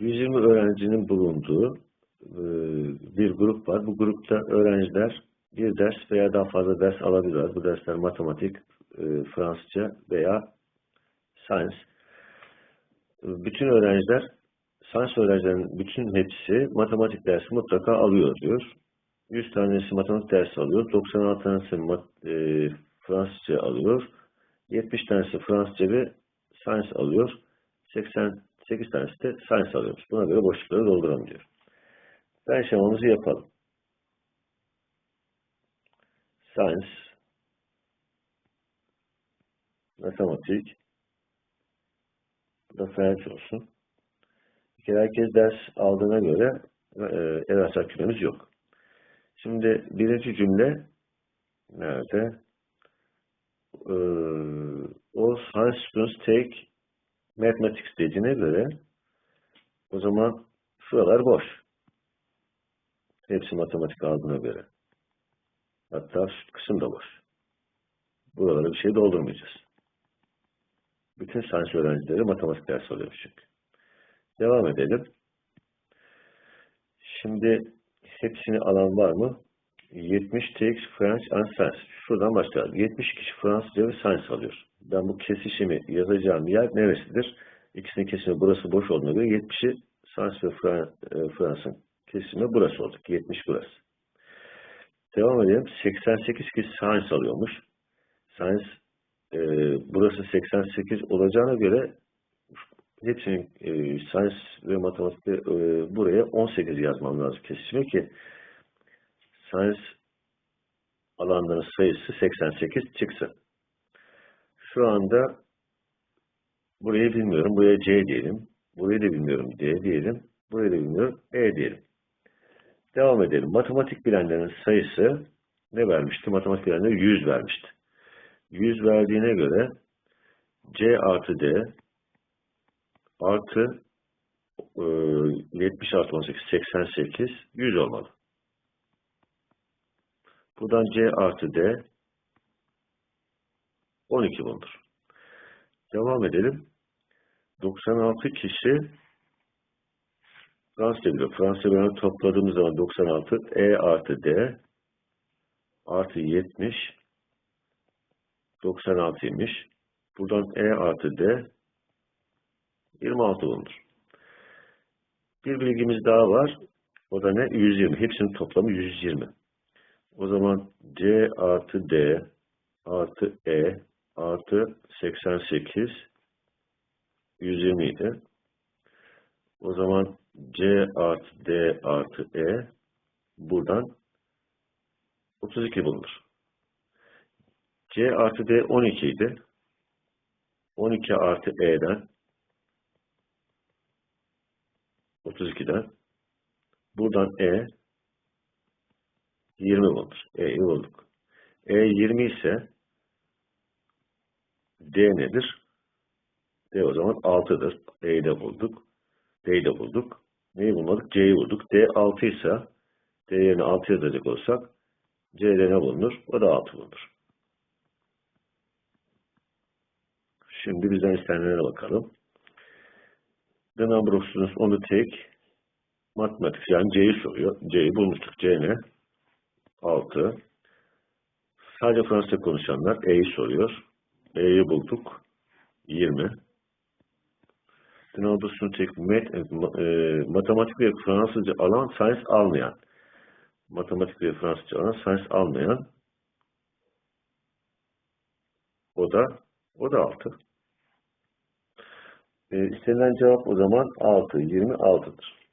120 öğrencinin bulunduğu e, bir grup var. Bu grupta öğrenciler bir ders veya daha fazla ders alabilirler. Bu dersler matematik, e, Fransızca veya science. Bütün öğrenciler, science öğrencilerin bütün hepsi matematik dersi mutlaka alıyor diyor. 100 tanesi matematik dersi alıyor, 96 tanesi e, Fransızca alıyor, 70 tanesi Fransızca ve science alıyor, 88 tanesi de science alıyormuş. Buna göre boşlukları dolduralım diyor. Ben şemamızı yapalım. Science, matematik, bu da felç olsun. Bir kere herkes ders aldığına göre e, evrensel kümemiz yok. Şimdi birinci cümle nerede? Ee, all science students take mathematics dediğine göre o zaman şuralar boş. Hepsi matematik aldığına göre. Hatta şu kısım da boş. Buralara bir şey doldurmayacağız. Bütün science öğrencileri matematik dersi alıyor çünkü. Devam edelim. Şimdi hepsini alan var mı? 70 takes French and Science. Şuradan başlayalım. 70 kişi Fransızca ve Science alıyor. Ben bu kesişimi yazacağım yer neresidir? İkisinin kesimi burası boş olduğuna göre 70'i Science ve e, Fransız'ın kesimi burası olduk. 70 burası. Devam edelim. 88 kişi Science alıyormuş. Science e, burası 88 olacağına göre hepsinin e, science ve matematikte e, buraya 18 yazmam lazım kesişime ki science alanların sayısı 88 çıksın. Şu anda burayı bilmiyorum. Buraya C diyelim. Burayı da bilmiyorum. D diyelim. Burayı da bilmiyorum. E diyelim. Devam edelim. Matematik bilenlerin sayısı ne vermişti? Matematik bilenler 100 vermişti. 100 verdiğine göre C artı D artı e, 70 artı 18 88 100 olmalı. Buradan C artı D 12 bulunur. Devam edelim. 96 kişi Fransızca biliyor. Fransızca topladığımız zaman 96 E artı D artı 70 96 imiş. Buradan E artı D 26 bulunur. Bir bilgimiz daha var. O da ne? 120. Hepsinin toplamı 120. O zaman C artı D artı E artı 88 120 idi. O zaman C artı D artı E buradan 32 bulunur. C artı D 12 idi. 12 artı E'den 32'den buradan E 20 bulunur. E'yi bulduk. E 20 ise D nedir? D o zaman 6'dır. E'yi de bulduk. D'yi de bulduk. Neyi bulmadık? C'yi bulduk. D 6 ise D yerine 6 yazacak olsak C'de ne bulunur? O da 6 bulunur. Şimdi bizden istenenlere bakalım. The number of students on the take matematik yani C'yi soruyor. C'yi bulmuştuk. C ne? 6. Sadece Fransızca konuşanlar E'yi soruyor. E'yi bulduk. 20. The number of students take mat, e, matematik ve Fransızca alan science almayan. Matematik ve Fransızca alan science almayan. O da o da 6. E, istenilen cevap o zaman 6, 26'dır.